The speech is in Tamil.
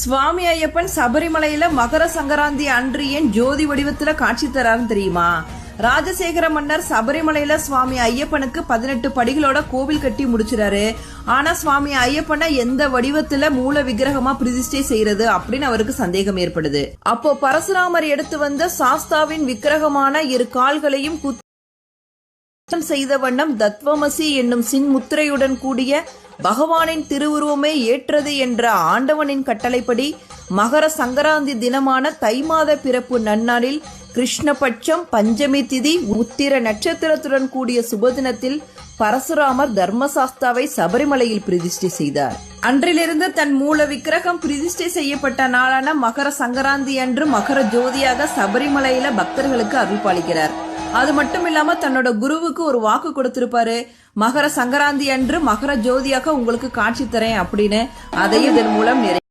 சுவாமி ஐயப்பன் சபரிமலையில மகர சங்கராந்தி அன்று ஏன் ஜோதி வடிவத்துல காட்சி தராருன்னு தெரியுமா? ராஜசேகர மன்னர் சபரிமலையில சுவாமி ஐயப்பனுக்கு பதினெட்டு படிகளோட கோவில் கட்டி முடிச்சிறாரு. ஆனா சுவாமி ஐயப்பனை எந்த வடிவத்துல மூல விக்கிரகமா பிரதிஷ்டை செய்யறது அப்படின்னு அவருக்கு சந்தேகம் ஏற்படுது. அப்போ பரசுராமர் எடுத்து வந்த சாஸ்தாவின் விக்கிரகமான இரு கால்களையும் குத்தி செய்த வண்ணம் தத்வமசி என்னும் சின் முத்திரையுடன் கூடிய பகவானின் திருவுருவமே ஏற்றது என்ற ஆண்டவனின் கட்டளைப்படி மகர சங்கராந்தி தினமான தை மாத பிறப்பு நன்னாளில் கிருஷ்ணபட்சம் பஞ்சமி திதி உத்திர நட்சத்திரத்துடன் கூடிய சுபதினத்தில் பரசுராமர் தர்மசாஸ்தாவை சபரிமலையில் பிரதிஷ்டை செய்தார். அன்றிலிருந்து தன் மூல விக்கிரகம் பிரதிஷ்டை செய்யப்பட்ட நாளான மகர சங்கராந்தி அன்று மகர ஜோதியாக சபரிமலையில பக்தர்களுக்கு அருள் பாலிக்கிறார் அது மட்டும் இல்லாம தன்னோட குருவுக்கு ஒரு வாக்கு கொடுத்திருப்பாரு. மகர சங்கராந்தி அன்று மகர ஜோதியாக உங்களுக்கு காட்சி தரேன் அப்படின்னு. அதையும் இதன் மூலம் நிறைவு